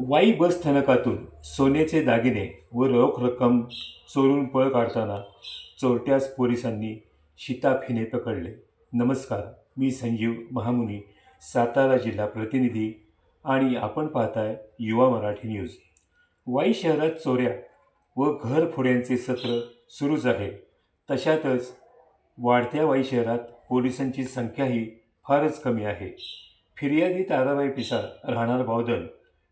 वाई बस स्थानकातून सोन्याचे दागिने व रोख रक्कम चोरून पळ काढताना चोरट्यास पोलिसांनी शिताफीने पकडले. नमस्कार मी संजीव महामुनी सातारा जिल्हा प्रतिनिधी आणि आपण पाहताय युवा मराठी न्यूज. वाई शहरात चोऱ्या व घरफोड्यांचे सत्र सुरूच आहे. तशातच वाढत्या वाई शहरात पोलिसांची संख्याही फारच कमी आहे. फिर्यादी ताराबाई पिसाळ राहणार बावदल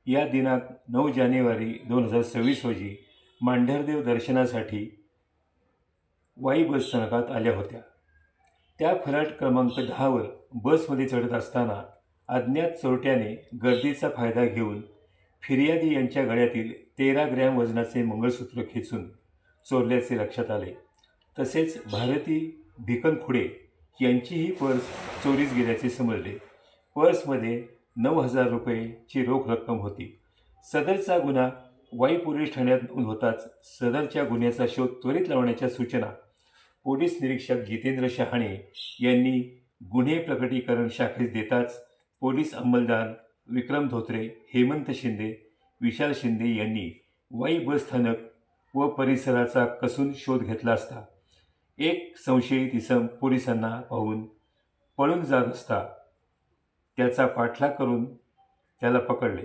या दिनात नऊ जानेवारी दोन हजार सव्वीस रोजी मांढरदेव दर्शनासाठी वाई बस स्थानकात आल्या होत्या. त्या फलाट क्रमांक दहावर बसमध्ये चढत असताना अज्ञात चोरट्याने गर्दीचा फायदा घेऊन फिर्यादी यांच्या गळ्यातील तेरा ग्रॅम वजनाचे मंगळसूत्र खेचून चोरल्याचे लक्षात आले. तसेच भारती भिकनखुडे यांचीही पर्स चोरीस गेल्याचे समजले. पर्समध्ये नऊ हजार रुपयेची रोख रक्कम होती. सदरचा गुन्हा वाई पोलीस ठाण्यात नोंद होताच सदरच्या गुन्ह्याचा शोध त्वरित लावण्याच्या सूचना पोलीस निरीक्षक जितेंद्र शहाणे यांनी गुन्हे प्रकटीकरण शाखेस देताच पोलीस अंमलदार विक्रम धोत्रे हेमंत शिंदे विशाल शिंदे यांनी वाई बस स्थानक व परिसराचा कसून शोध घेतला असता. एक संशयित इसम पोलिसांना पाहून पळून जात असता त्याचा पाठलाग करून त्याला पकडले.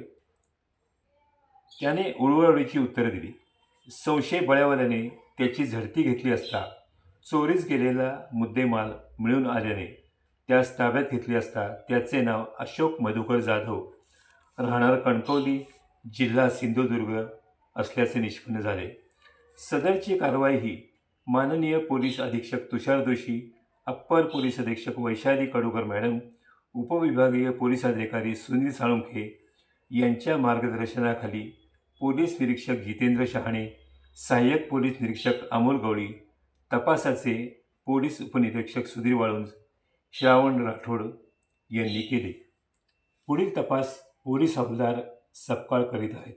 त्याने उळवळीची उत्तरं दिली. संशय बळ्यावाल्याने त्याची झडती घेतली असता चोरीस गेलेला मुद्देमाल मिळून आल्याने त्यास ताब्यात घेतले असता त्याचे नाव अशोक मधुकर जाधव राहणार कणकवली जिल्हा सिंधुदुर्ग असल्याचे निष्पन्न झाले. सदरची कारवाई ही माननीय पोलीस अधीक्षक तुषार जोशी अप्पर पोलीस अधीक्षक वैशाली कडूकर मॅडम उपविभागीय पोलीस अधिकारी सुनील साळुंखे यांच्या मार्गदर्शनाखाली पोलीस निरीक्षक जितेंद्र शहाणे सहाय्यक पोलीस निरीक्षक अमोल गवळी तपासाचे पोलीस उपनिरीक्षक सुधीर वाळुंज श्रावण राठोड यांनी केले. पुढील तपास पोलीस हवालदार सपकाळ करीत आहेत.